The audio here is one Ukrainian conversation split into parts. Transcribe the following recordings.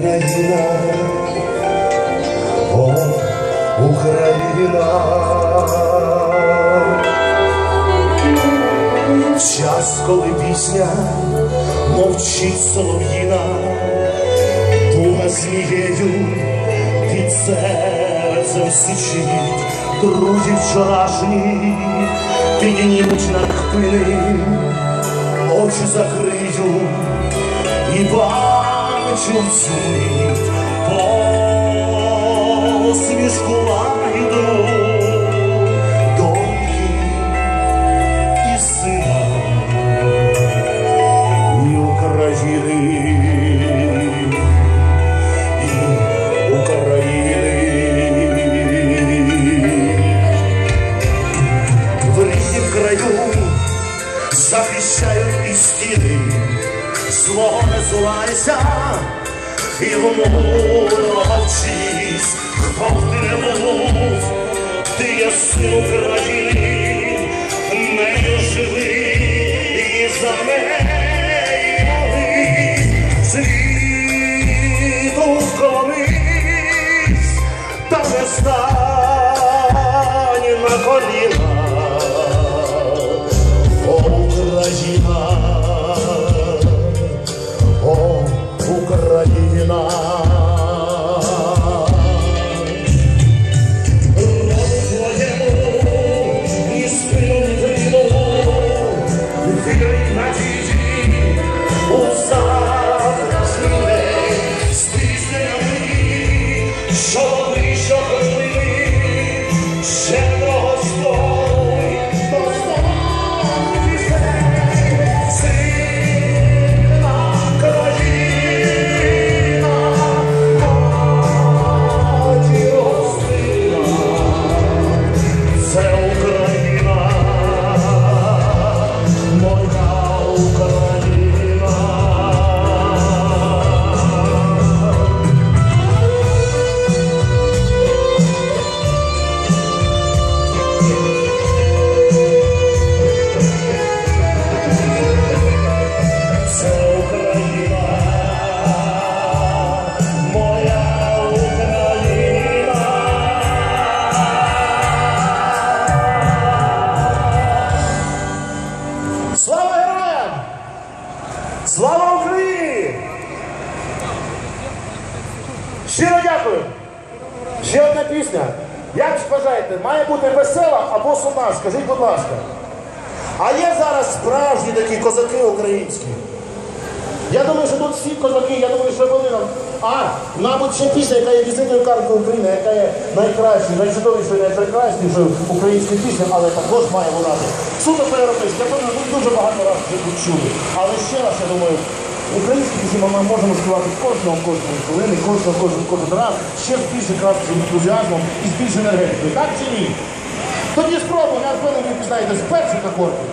Україна, о, Україна, час, коли пісня мовчить солов'їна, туга змією під серцем січить, друзі вчорашні піднімуть на кпини, очі закриють і бачу всю мить посмішку свого не злайся, і в мовчись, хто ти не ти є син Слава Україні! Щиро дякую! Ще одна пісня. Як вважаєте, має бути весела або сумна? Скажіть, будь ласка. А є зараз справжні такі козаки українські. Я думаю, що тут всі козаки, я думаю, що вони нам. А, мабуть, ще пісня, яка є візитною карткою України, яка є найкращою, найчудовішою, найпрекраснішою українською піснею, але також має вона суто по-європейськи. Я думаю, ви дуже багато разів почули. Але ще раз, я думаю, українські пісні ми можемо співати кожного, кожного хвилини, кожного, кожен, кожен раз, ще з більше кращим ентузіазмом і з більшою енергетикою. Так чи ні? Тоді спробуємо, я впевнений, пізнаєте з перших акордів.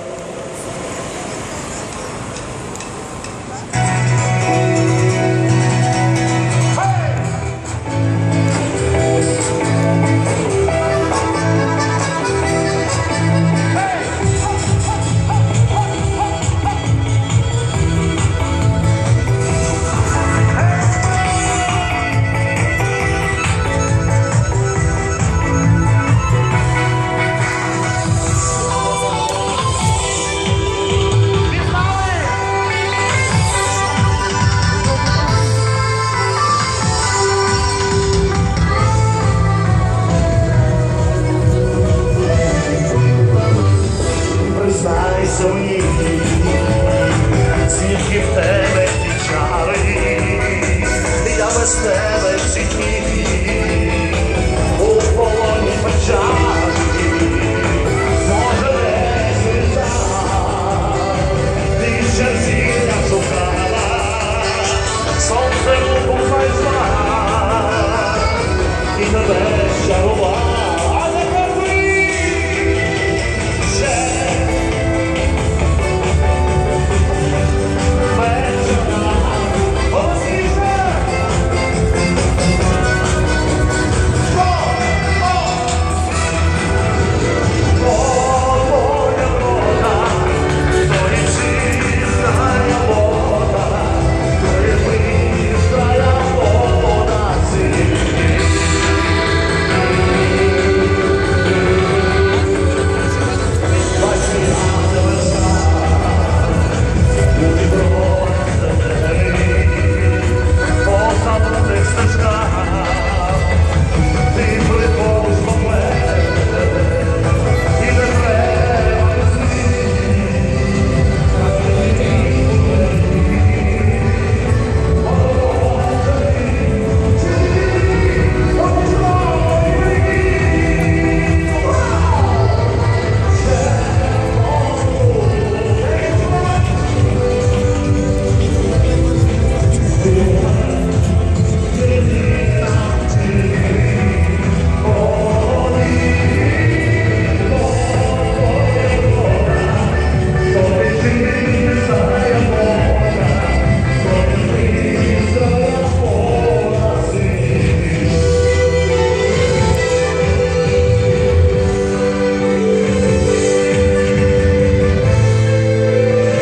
understand.